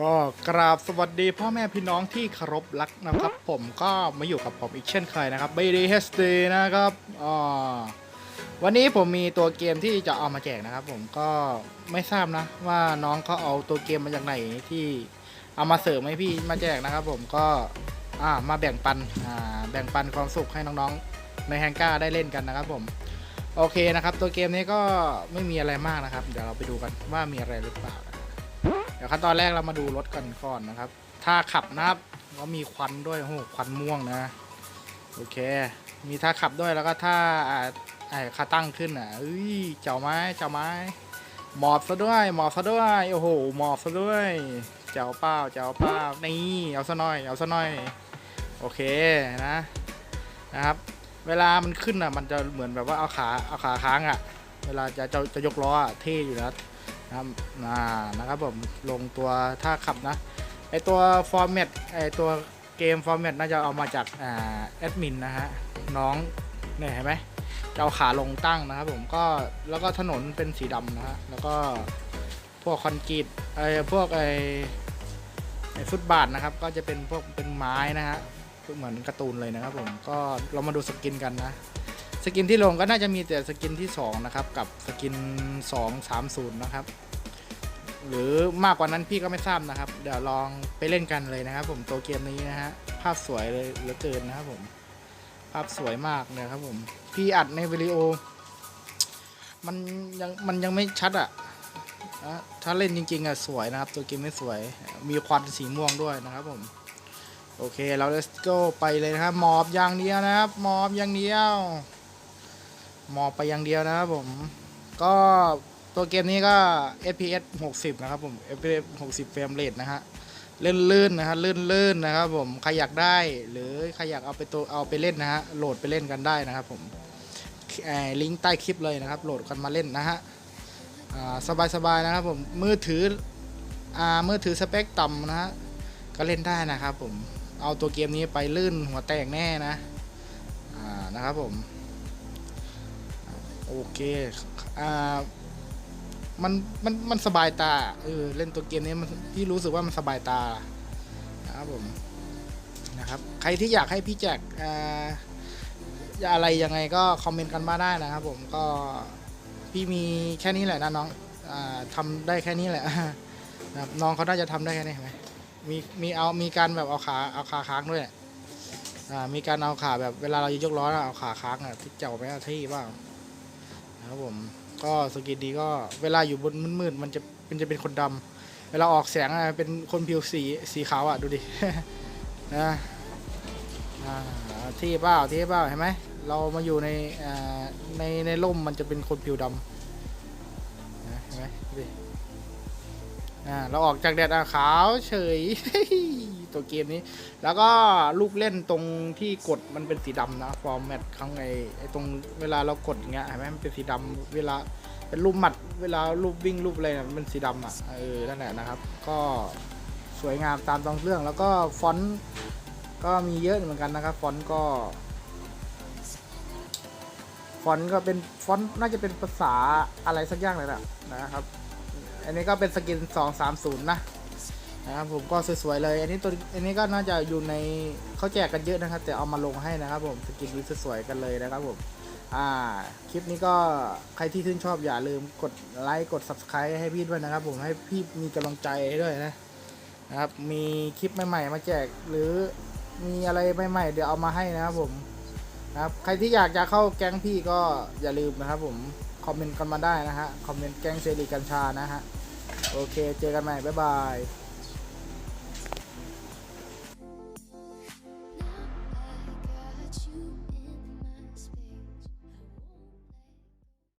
ก็กราบสวัสดีพ่อแม่พี่น้องที่เคารพรักนะครับ ผมก็มาอยู่กับผมอีกเช่นเคยนะครับ BDHD นะครับอ่าวันนี้ผมมีตัวเกมที่จะเอามาแจกนะครับ ผมก็ไม่ทราบนะ ว่าน้องเขาเอาตัวเกมมาจากไหนที่เอามาเสริมให้พี่มาแจกนะครับ ผมก็อ่ามาแบ่งปันอ่าแบ่งปันความสุขให้น้องๆในแฮงก้าได้เล่นกันนะครับ ผมโอเคนะครับ ตัวเกมนี้ก็ไม่มีอะไรมากนะครับ เดี๋ยวเราไปดูกันว่ามีอะไรหรือเปล่า เดี๋ยวขั้นตอนแรกเรามาดูรถกันก่อนนะครับ ถ้าขับนะครับก็มีควันด้วยโอ้โหควันม่วงนะ โอเค มีท่าขับด้วยแล้วก็ท่าอ่าไอ้ขาตั้งขึ้นอะเอ้ยเจ้าไม้เจ้าไม้ หมอบซะด้วย หมอบซะด้วยโอ้โหหมอบซะด้วย เจ้าเป้าเจ้าเป้านี่เอาซะหน่อยเอาซะหน่อย โอเคนะนะครับ เวลามันขึ้นอะมันจะเหมือนแบบว่าเอาขาเอาขาค้างอะ เวลาจะจะจะยกล้ออะเท่อยู่นะ นะครับอ่านะครับผมลงตัวท่าขับนะไอตัวฟอร์แมตไอตัวเกมฟอร์แมตน่าจะเอามาจากแอดมินนะฮะน้องเนี่ยเห็นไหมจะเอาขาลงตั้งนะครับผมก็แล้วก็ถนนเป็นสีดำนะฮะแล้วก็พวกคอนกรีตไอพวกไอไอฟุตบาทนะครับ ก็จะเป็นพวกเป็นไม้นะฮะเหมือนการ์ตูนเลยนะครับผมก็เรามาดูสกินกันนะสกินที่ลงก็น่าจะมีแต่สกินที่ 2 นะครับ กับสกิน 230 นะครับ หรือมากกว่านั้นพี่ก็ไม่ทราบนะครับ เดี๋ยวลองไปเล่นกันเลยนะครับ ผมตัวเกมนี้นะฮะภาพสวยเลยเหลือเกินนะครับผม ภาพสวยมากเลยครับผม พี่อัดในวิดีโอ มันยังมันยังไม่ชัดอะ่ะถ้าเล่นจริงๆอะสวยนะครับ ตัวเกมไม่สวย มีควันสีม่วงด้วยนะครับผม โอเคเรา let's go ไปเลยนะครับหมอบอย่างเดียวนะครับหมอบอย่างเดียวมองไปอย่างเดียวนะครับผม ก็ ตัวเกมนี้ก็ FPS 60 นะครับผม FPS 60 เฟรมเรทนะฮะลื่นๆนะฮะลื่นๆนะครับผมใครอยากได้หรือใครอยากเอาไปตัวเอาไปเล่นนะฮะโหลดไปเล่นกันได้นะครับผมลิงก์ใต้คลิปเลยนะครับ โหลดกันมาเล่นนะฮะอ่าสบายๆนะครับผมมือถืออ่ามือถือสเปคต่ำนะฮะก็เล่นได้นะครับผมเอาตัวเกมนี้ไปลื่นหัวแตกแน่นะอ่านะครับผมโอเคอ่า มันมันมันสบายตาเออเล่นตัวเกมนี้มันพี่รู้สึกว่ามันสบายตานะครับผมนะครับ ใครที่อยากให้พี่แจกอ่าอะไรยังไงก็คอมเมนต์กันมาได้นะครับ ผมก็พี่มีแค่นี้แหละนะน้องอ่าทำได้แค่นี้แหละนะครับน้องเขาน่าจะทำได้แค่นี้ไหมมีมีเอามีการแบบเอาขาเอาขาค้างด้วยอ่ามีการเอาขาแบบเวลาเรายกล้อเอาขาค้างอะที่เจ้าไปเอาที่บ้างนะครับผม ก็สกินดีก็เวลาอยู่บนมืดๆมันจะมันจะเป็นคนดำเวลาออกแสงอะเป็นคนผิวสีสีขาวอะดูดินะที่เปล่าที่เปล่าเห็นไหมเรามาอยู่ในในในร่มมันจะเป็นคนผิวดำนะเห็นไหมดูดิอ่าเราออกจากแดดอะขาวเฉย ตัวเกมนี้ แล้วก็ลูกเล่นตรงที่กดมันเป็นสีดำนะฟอร์แมตข้างในไอ้ตรงเวลาเรากดอย่างเงี้ยเห็นไหมมันเป็นสีดำเวลาเป็นรูปหมัดเวลารูปวิ่งรูปอะไรเนี่ยมันเป็นสีดำอะเออนั่นแหละนะครับ ก็สวยงามตามตองเรื่อง แล้วก็ฟอนต์ก็มีเยอะเหมือนกันนะครับ ฟอนต์ก็ฟอนต์ก็เป็นฟอนต์น่าจะเป็นภาษาอะไรสักอย่างเลยแหละนะครับ อันนี้ก็เป็นสกิน 230 นะ นะครับผมก็สวยๆเลย อันนี้ตัวอันนี้ก็น่าจะอยู่ในเขาแจกกันเยอะนะครับ แต่เอามาลงให้นะครับผมสกินนี้สวยๆกันเลยนะครับผมอ่าคลิปนี้ก็ใครที่ชื่นชอบอย่าลืมกดไลค์กด subscribe ให้พี่ด้วยนะครับ ผมให้พี่มีกำลังใจให้ด้วยนะนะครับ มีคลิปใหม่ๆมาแจกหรือมีอะไรใหม่ๆเดี๋ยวเอามาให้นะครับผมนะครับใครที่อยากจะเข้าแก๊งพี่ก็อย่าลืมนะครับผมคอมเมนต์กันมาได้นะฮะคอมเมนต์แก๊งเซรีกัญชานะฮะโอเค เจอกันใหม่บ๊ายบาย